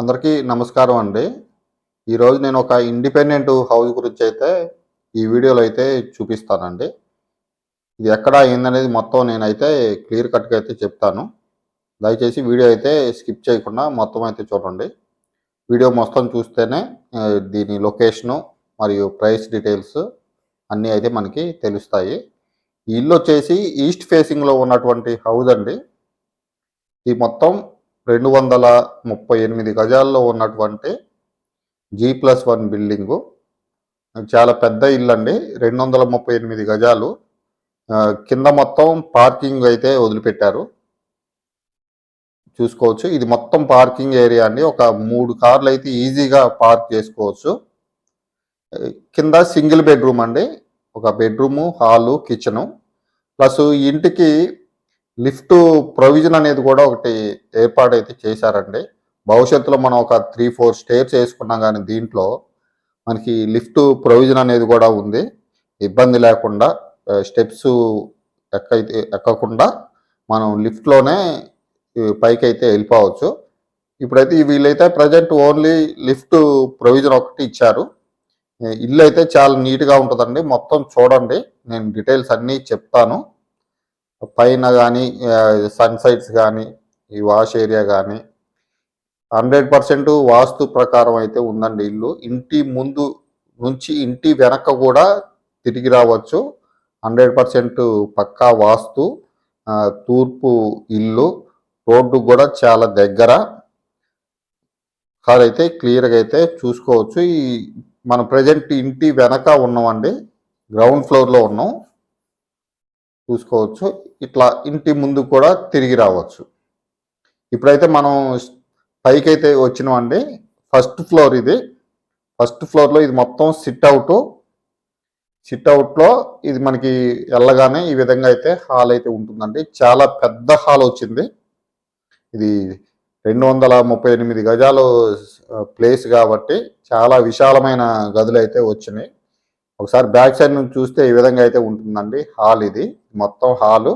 అందరికీ నమస్కారం అండి. ఈరోజు నేను ఒక ఇండిపెండెంట్ హౌస్ గురించి అయితే ఈ వీడియోలో అయితే చూపిస్తానండి. ఇది ఎక్కడ అయిందనేది మొత్తం నేనైతే క్లియర్ కట్గా అయితే చెప్తాను. దయచేసి వీడియో అయితే స్కిప్ చేయకుండా మొత్తం అయితే చూడండి. వీడియో మొత్తం చూస్తేనే దీని లొకేషను మరియు ప్రైస్ డీటెయిల్స్ అన్నీ అయితే మనకి తెలుస్తాయి. ఈ ఇల్లు వచ్చేసి ఈస్ట్ ఫేసింగ్లో ఉన్నటువంటి హౌస్ అండి. ఇది మొత్తం రెండు వందల ముప్పై ఎనిమిది గజాల్లో ఉన్నటువంటి జీ ప్లస్ వన్ బిల్డింగు చాలా పెద్ద ఇల్లు అండి రెండు వందల ముప్పై ఎనిమిది గజాలు. కింద మొత్తం పార్కింగ్ అయితే వదిలిపెట్టారు. చూసుకోవచ్చు. ఇది మొత్తం పార్కింగ్ ఏరియా అండి. ఒక మూడు కార్లు అయితే ఈజీగా పార్క్ చేసుకోవచ్చు. కింద సింగిల్ బెడ్రూమ్ అండి. ఒక బెడ్రూము హాలు కిచెను ప్లస్ ఇంటికి లిఫ్ట్ ప్రొవిజన్ అనేది కూడా ఒకటి ఏర్పాటైతే చేశారండి. భవిష్యత్తులో మనం ఒక త్రీ ఫోర్ స్టేర్స్ వేసుకున్నాం కానీ దీంట్లో మనకి లిఫ్ట్ ప్రొవిజన్ అనేది కూడా ఉంది. ఇబ్బంది లేకుండా స్టెప్స్ ఎక్కైతే ఎక్కకుండా మనం లిఫ్ట్లోనే పైకి అయితే వెళ్ళిపోవచ్చు. ఇప్పుడైతే వీళ్ళైతే ప్రజెంట్ ఓన్లీ లిఫ్ట్ ప్రొవిజన్ ఒకటి ఇచ్చారు. ఇల్లు అయితే చాలా నీట్గా ఉంటుందండి. మొత్తం చూడండి. నేను డీటెయిల్స్ అన్నీ చెప్తాను. పైన కానీ సన్ సైడ్స్ కానీ ఈ వాష్ ఏరియా కానీ హండ్రెడ్ పర్సెంట్ వాస్తు ప్రకారం అయితే ఉందండి ఇల్లు. ఇంటి ముందు నుంచి ఇంటి వెనక కూడా తిరిగి రావచ్చు. హండ్రెడ్ పర్సెంట్ పక్కా వాస్తు తూర్పు ఇల్లు. రోడ్డు కూడా చాలా దగ్గర. కార్ అయితే క్లియర్గా అయితే చూసుకోవచ్చు. ఈ మన ప్రజెంట్ ఇంటి వెనక ఉన్నామండి. గ్రౌండ్ ఫ్లోర్లో ఉన్నాం. చూసుకోవచ్చు. ఇట్లా ఇంటి ముందు కూడా తిరిగి రావచ్చు. ఇప్పుడైతే మనం పైకి అయితే వచ్చినామండి ఫస్ట్ ఫ్లోర్ ఇది. ఫస్ట్ ఫ్లోర్లో ఇది మొత్తం సిట్ అవుట్ సిట్ అవుట్లో ఇది మనకి వెళ్ళగానే ఈ విధంగా అయితే హాల్ అయితే ఉంటుందండి. చాలా పెద్ద హాల్ వచ్చింది. ఇది రెండు వందల ముప్పై ఎనిమిది గజాలు ప్లేస్ కాబట్టి చాలా విశాలమైన గదులు అయితే వచ్చినాయి. ఒకసారి బ్యాక్ సైడ్ నుంచి చూస్తే ఈ విధంగా అయితే ఉంటుందండి హాల్ ఇది. మొత్తం హాలు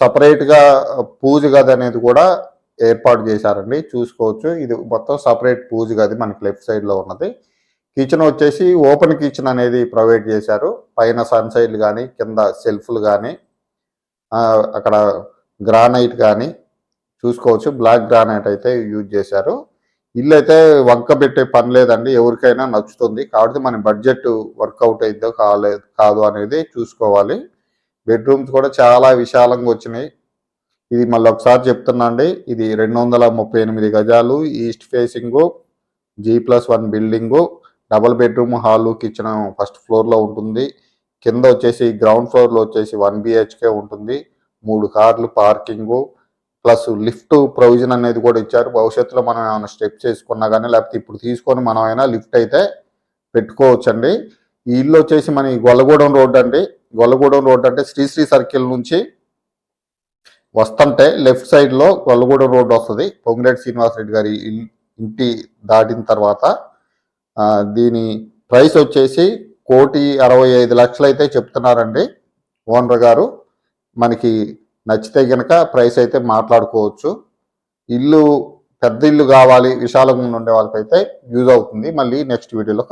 సపరేట్గా పూజ గది అనేది కూడా ఏర్పాటు చేశారండి. చూసుకోవచ్చు. ఇది మొత్తం సపరేట్ పూజ గది మనకి లెఫ్ట్ సైడ్లో ఉన్నది. కిచెన్ వచ్చేసి ఓపెన్ కిచెన్ అనేది ప్రొవైడ్ చేశారు. పైన సన్సైడ్లు కానీ కింద సెల్ఫ్లు కానీ అక్కడ గ్రానైట్ కానీ చూసుకోవచ్చు. బ్లాక్ గ్రానైట్ అయితే యూజ్ చేశారు. ఇల్లు అయితే వంక పెట్టే పని లేదండి ఎవరికైనా నచ్చుతుంది. కాబట్టి మన బడ్జెట్ వర్కౌట్ అయిందో కాలేదు కాదు అనేది చూసుకోవాలి. బెడ్రూమ్స్ కూడా చాలా విశాలంగా వచ్చినాయి. ఇది మళ్ళీ ఒకసారి చెప్తున్నా అండి ఇది రెండు వందల ముప్పై ఎనిమిది గజాలు east facing G plus one building double bedroom hall kitchen first ఫ్లోర్లో ఉంటుంది. కింద వచ్చేసి గ్రౌండ్ ఫ్లోర్లో వచ్చేసి వన్ బిహెచ్కే ఉంటుంది. మూడు కార్లు పార్కింగు ప్లస్ లిఫ్ట్ ప్రొవిజన్ అనేది కూడా ఇచ్చారు. భవిష్యత్తులో మనం ఏమైనా స్టెప్స్ చేసుకున్నా కానీ లేకపోతే ఇప్పుడు తీసుకొని మనం అయినా లిఫ్ట్ అయితే పెట్టుకోవచ్చండి. ఈ ఇల్లు వచ్చేసి మన గొల్లగూడెం రోడ్ అండి. గొల్లగూడెం రోడ్ అంటే శ్రీశ్రీ సర్కిల్ నుంచి వస్తుంటే లెఫ్ట్ సైడ్లో గొల్లగూడెం రోడ్ వస్తుంది. పొంగిరెడ్డి శ్రీనివాసరెడ్డి గారి ఇంటి దాటిన తర్వాత దీని ప్రైస్ వచ్చేసి కోటి అరవై ఐదు లక్షలు అయితే చెప్తున్నారండి ఓనర్ గారు. మనకి నచ్చితే గనక ప్రైస్ అయితే మాట్లాడుకోవచ్చు. ఇల్లు పెద్ద ఇల్లు కావాలి విశాలంగా ఉండే వాళ్ళకైతే యూజ్ అవుతుంది. మళ్ళీ నెక్స్ట్ వీడియోలో